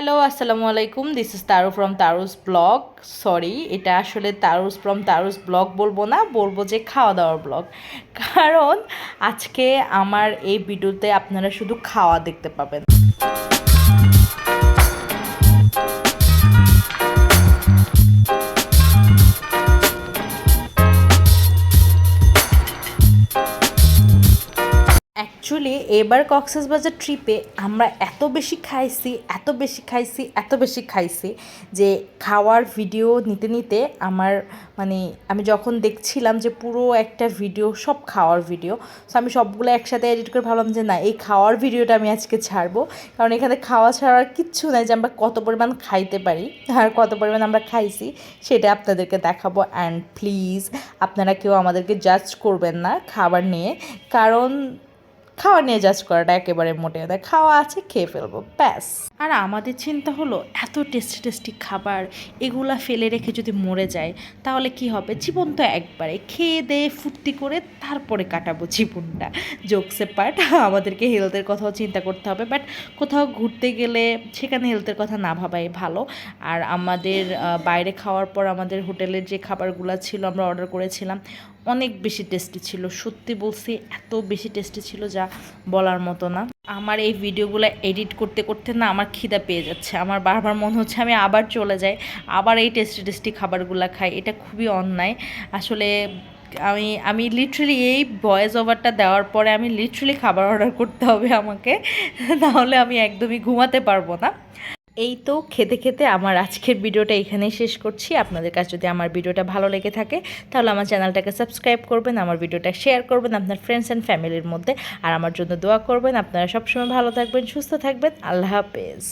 Hello আসসালামু আলাইকুম this is Taru from Taru's blog sorry এটা আসলে তারুস ফ্রম তারুস ব্লগ বলব না, বলব যে খাওয়া দাওয়ার ব্লগ কারণ আজকে আমার এই ভিডিওতে আপনারা শুধু খাওয়া দেখতে পাবেন। অ্যাকচুয়ালি এবার কক্সবাজার ট্রিপে আমরা এত বেশি খাইছি, এত বেশি খাইছি, এত বেশি খাইছি যে খাওয়ার ভিডিও নিতে নিতে আমার মানে আমি যখন দেখছিলাম যে পুরো একটা ভিডিও সব খাওয়ার ভিডিও সো আমি সবগুলো একসাথে এডিট করে ভাবলাম যে না, এই খাওয়ার ভিডিওটা আমি আজকে ছাড়বো। কারণ এখানে খাওয়া ছাড়ার কিচ্ছু নাই যে আমরা কত পরিমাণ খাইতে পারি আর কত পরিমাণ আমরা খাইছি, সেটা আপনাদেরকে দেখাবো। অ্যান্ড প্লিজ আপনারা কেউ আমাদেরকে জাজ করবেন না খাবার নিয়ে। কারণ খাওয়া নিয়ে জাজ করাটা একেবারে মোটে না খাওয়া আছে, খেয়ে ফেলব, ব্যাস। আর আমাদের চিন্তা হলো, এত টেস্টি টেস্টি খাবার, এগুলা ফেলে রেখে যদি মরে যায়, তাহলে কি হবে? জীবন তো একবারে। খেয়ে দিয়ে ফুর্তি করে, তারপরে কাটাবো জীবনটা। জোকসে পার্ট আমাদেরকে হেলথের কথাও চিন্তা করতে হবে বাট কোথাও ঘুরতে গেলে সেখানে হেলথের কথা না ভাবাই ভালো। আর আমাদের বাইরে খাওয়ার পর আমাদের হোটেলের যে খাবারগুলো ছিল আমরা অর্ডার করেছিলাম অনেক বেশি টেস্টি ছিল। সত্যি বলছি, এত বেশি টেস্টি ছিল যা বলার মতো না। আমার এই ভিডিওগুলো এডিট করতে করতে না আমার খিদা পেয়ে যাচ্ছে। আমার বারবার মনে হচ্ছে আমি আবার চলে যাই, আবার এই টেস্টি টেস্টি খাবারগুলো খাই। এটা খুবই অন্যায়। আসলে আমি আমি লিটারালি এই ভয়েস ওভারটা দেওয়ার পরে আমি লিটারালি খাবার অর্ডার করতে হবে আমাকে। তাহলে আমি একদমই ঘুমাতে পারব না। এই তো খেতে খেতে আমার আজকের ভিডিওটা এখানেই শেষ করছি। আপনাদের কাছে যদি আমার ভিডিওটা ভালো লেগে থাকে, তাহলে আমার চ্যানেলটাকে সাবস্ক্রাইব করবেন, আমার ভিডিওটা শেয়ার করবেন আপনার ফ্রেন্ডস অ্যান্ড ফ্যামিলির মধ্যে। আর আমার জন্য দোয়া করবেন, আপনারা সবসময় ভালো থাকবেন, সুস্থ থাকবেন। আল্লাহ হাফেজ।